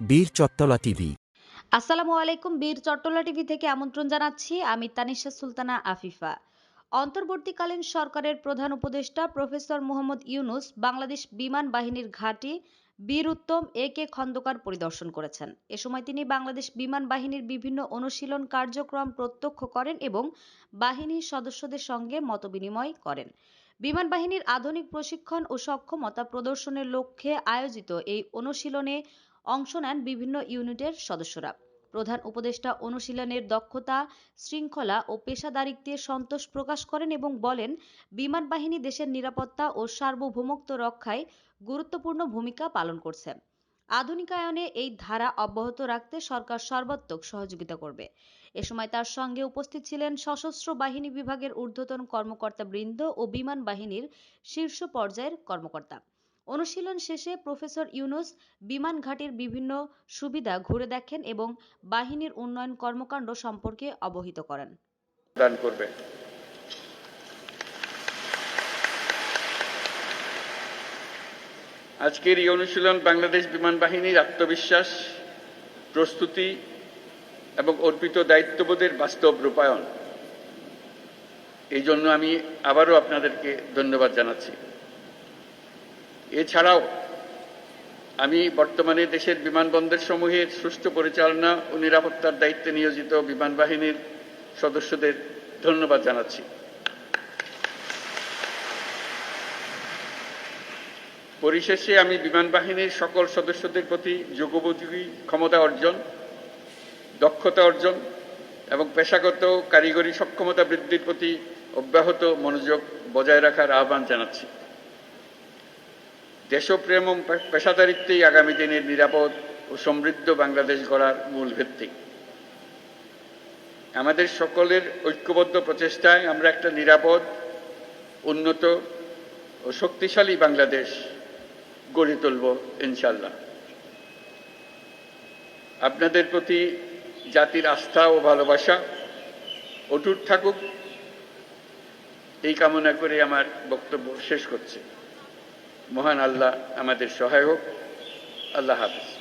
বীর চত্তলা টিভি। আসসালামু আলাইকুম, বীর চট্টলা টিভি থেকে আমন্ত্রণ জানাচ্ছি। আমি তানিশা সুলতানা আফিফা। অন্তর্বর্তীকালীন সরকারের প্রধান উপদেষ্টা প্রফেসর মোহাম্মদ ইউনুস বাংলাদেশ বিমান বাহিনীর ঘাঁটি বীর উত্তম এ কে খন্দকার পরিদর্শন করেছেন। এ সময় তিনি বাংলাদেশ বিমান বাহিনীর বিভিন্ন অনুশীলন কার্যক্রম প্রত্যক্ষ করেন এবং বাহিনীর সদস্যদের সঙ্গে মতবিনিময় করেন। বিমান বাহিনীর আধুনিক প্রশিক্ষণ ও সক্ষমতা প্রদর্শনের লক্ষ্যে আয়োজিত এই অনুশীলনে অংশ নেন বিভিন্ন ইউনিটের সদস্যরা। প্রধান উপদেষ্টা অনুশীলনের দক্ষতা, শৃঙ্খলা ও পেশাদারিত্বে সন্তোষ প্রকাশ করেন এবং বলেন, বিমান বাহিনী দেশের নিরাপত্তা ও সার্বভৌমত্ব রক্ষায় গুরুত্বপূর্ণ ভূমিকা পালন করছে। আধুনিকায়নে এই ধারা অব্যাহত রাখতে সরকার সর্বাত্মক সহযোগিতা করবে। এ সময় তার সঙ্গে উপস্থিত ছিলেন সশস্ত্র বাহিনী বিভাগের ঊর্ধ্বতন কর্মকর্তা বৃন্দ ও বিমান বাহিনীর শীর্ষ পর্যায়ের কর্মকর্তা। অনুশীলন শেষে প্রফেসর ইউনুস বিমান ঘাটির বিভিন্ন সুবিধা ঘুরে দেখেন এবং বাহিনীর উন্নয়ন কর্মকাণ্ড সম্পর্কে অবহিত করেন। দান আজকের এই অনুশীলন বাংলাদেশ বিমান বাহিনীর আত্মবিশ্বাস, প্রস্তুতি এবং অর্পিত দায়িত্ববোধের বাস্তব রূপায়ণ। এই জন্য আমি আবারও আপনাদেরকে ধন্যবাদ জানাচ্ছি। এছাড়াও, আমি বর্তমানে দেশের বিমানবন্দর সমূহের সুষ্ঠু পরিচালনা ও নিরাপত্তার দায়িত্বে নিয়োজিত বিমান বাহিনীর সদস্যদের ধন্যবাদ জানাচ্ছি। পরিশেষে আমি বিমান বাহিনীর সকল সদস্যদের প্রতি যোগোপযোগী ক্ষমতা অর্জন, দক্ষতা অর্জন এবং পেশাগত কারিগরি সক্ষমতা বৃদ্ধির প্রতি অব্যাহত মনোযোগ বজায় রাখার আহ্বান জানাচ্ছি। দেশপ্রেম ও পেশাদারিত্বেই আগামী দিনের নিরাপদ ও সমৃদ্ধ বাংলাদেশ গড়ার মূল ভিত্তি। আমাদের সকলের ঐক্যবদ্ধ প্রচেষ্টায় আমরা একটা নিরাপদ, উন্নত ও শক্তিশালী বাংলাদেশ গড়ে তুলব ইনশাল্লাহ আপনাদের প্রতি জাতির আস্থা ও ভালোবাসা অটুট থাকুক। এই কামনা করে আমার বক্তব্য শেষ করছি। মহান আল্লাহ আমাদের সহায় হোক আল্লাহ হাফিজ।